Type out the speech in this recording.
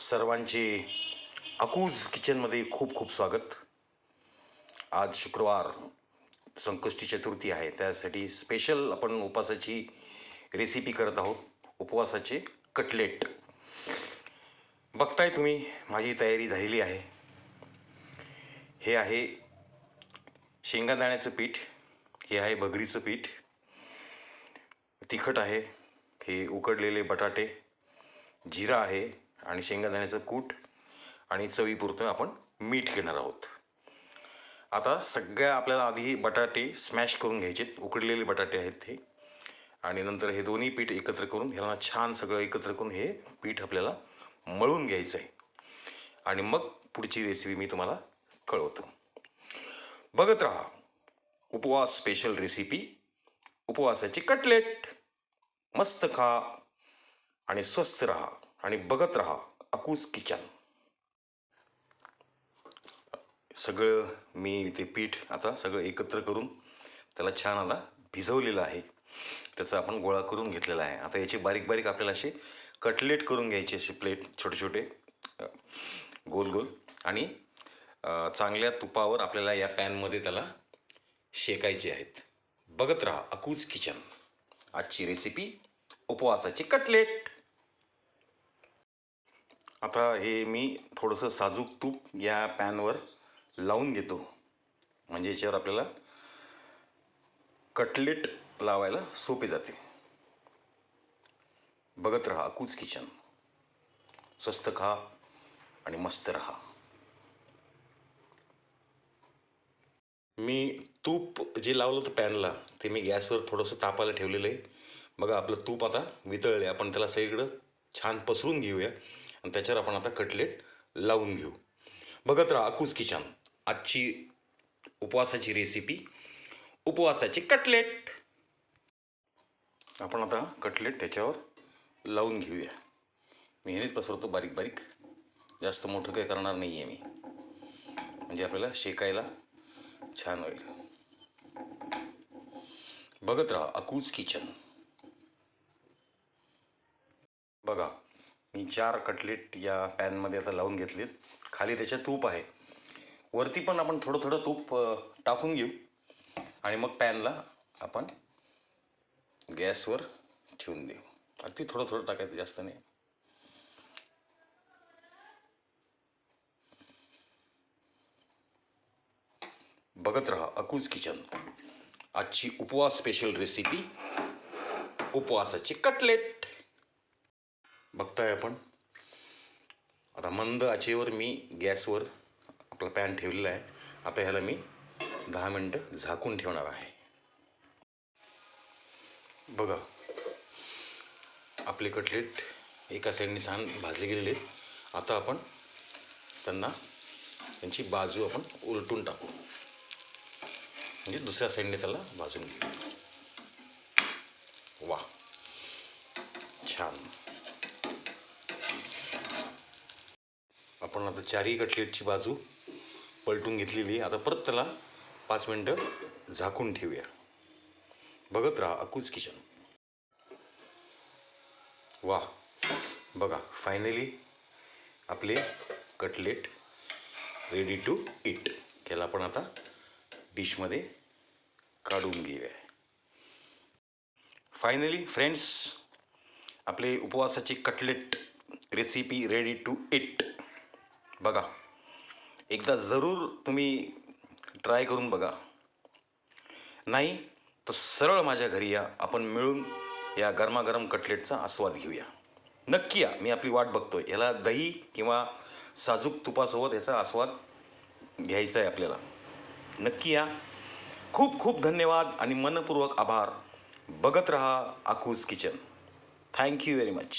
सर्वांचे अकूज किचनमध्ये खूप खूप स्वागत. आज शुक्रवार संकष्टी चतुर्थी आहे. त्यासाठी स्पेशल आपण उपवासाची रेसिपी करत आहोत. उपवासाचे कटलेट बघताय तुम्ही माझी तयारी झालेली आहे. हे आहे शेंगादाण्याचं पीठ. हे आहे भगरीचं पीठ. तिखट आहे. हे उकडलेले बटाटे. जिरा आहे. आणि शेंगादाण्याचं कूट आणि चवीपुरतं आपण मीठ घेणार आहोत. आता सगळ्या आपल्याला आधी बटाटे स्मॅश करून घ्यायचे उकडलेले बटाटे आहेत ते. आणि नंतर हे दोन्ही पीठ एकत्र करून ह्याला छान सगळं एकत्र करून हे पीठ आपल्याला मळून घ्यायचं आहे. आणि मग पुढची रेसिपी मी तुम्हाला कळवतो. बघत राहा. उपवास स्पेशल रेसिपी उपवासाची कटलेट मस्त खा. आणि स्वस्त राहा. आणि बघत राहा अकूस किचन. सगळं मी ते पीठ आता सगळं एकत्र करून त्याला छान आता भिजवलेलं आहे. त्याचा आपण गोळा करून घेतलेला आहे. आता याचे बारीक बारीक आपल्याला असे कटलेट करून घ्यायचे असे प्लेट छोटे छोटे गोल गोल. आणि चांगल्या तुपावर आपल्याला या पॅनमध्ये त्याला शेकायचे आहेत. बघत राहा अकूज किचन. आजची रेसिपी उपवासाचे कटलेट. आता हे मी थोडंसं साजूक तूप या पॅनवर लावून घेतो. म्हणजे याच्यावर आपल्याला कटलेट लावायला सोपे जाते. बघत राहा कूच किचन. स्वस्त खा आणि मस्त राहा. मी तूप जे लावलं होतं पॅनला ते मी गॅसवर थोडंसं तापायला ठेवलेलं आहे. बघा आपलं तूप आता वितळले आपण त्याला सगळीकडं छान पसरून घेऊया. आणि त्याच्यावर आपण आता कटलेट लावून घेऊ. बघत राहा अकूज किचन. आजची उपवासाची रेसिपी उपवासाची कटलेट. आपण आता कटलेट त्याच्यावर लावून घेऊया. मी हेच पसरतो बारीक बारीक. जास्त मोठं काही करणार नाही आहे मी. म्हणजे आपल्याला शेकायला छान होईल. बघत राहा अकूज किचन. बघा. चार कटलेट या पॅनमध्ये आता लावून घेतलेत. खाली त्याच्या तूप आहे. वरती पण आपण थोडं थोडं तूप टाकून घेऊ. आणि मग पॅनला आपण गॅसवर ठेवून देऊ. अगदी थोडं थोडं टाकायचं जास्त नाही. बघत राहा अकूज किचन. आजची उपवास स्पेशल रेसिपी उपवासाचे कटलेट. बघताय आपण. आता मंद आचेवर मी गॅसवर आपला पॅन ठेवलेला आहे. आता ह्याला मी दहा मिनटं झाकून ठेवणार आहे. बघा. आपले कटलेट एका साईडने छान भाजले गेलेले आहेत. आता आपण त्यांना त्यांची बाजू आपण उलटून टाकू. म्हणजे दुसऱ्या साईडने त्याला भाजून घेऊ. वा. छान. आपण आता चारही कटलेटची बाजू पलटून घेतलेली आता परत त्याला पाच मिनटं झाकून ठेवूया. बघत राहा अकूज किचन. वा बघा फायनली आपले कटलेट रेडी टू इट त्याला आपण आता डिशमध्ये काढून घेऊया. फायनली फ्रेंड्स आपले उपवासाची cutlet recipe ready to eat बघा एकदा जरूर तुम्ही ट्राय करून बघा. नाही तर सरळ माझ्या घरी या आपण मिळून या गरमागरम कटलेटचा आस्वाद घेऊया. नक्की या मी आपली वाट बघतोय. याला दही किंवा साजूक तुपासोबत याचा आस्वाद घ्यायचा आहे आपल्याला. नक्की या. खूप खूप धन्यवाद आणि मनपूर्वक आभार. बघत रहा Akooz kitchen. Thank you very much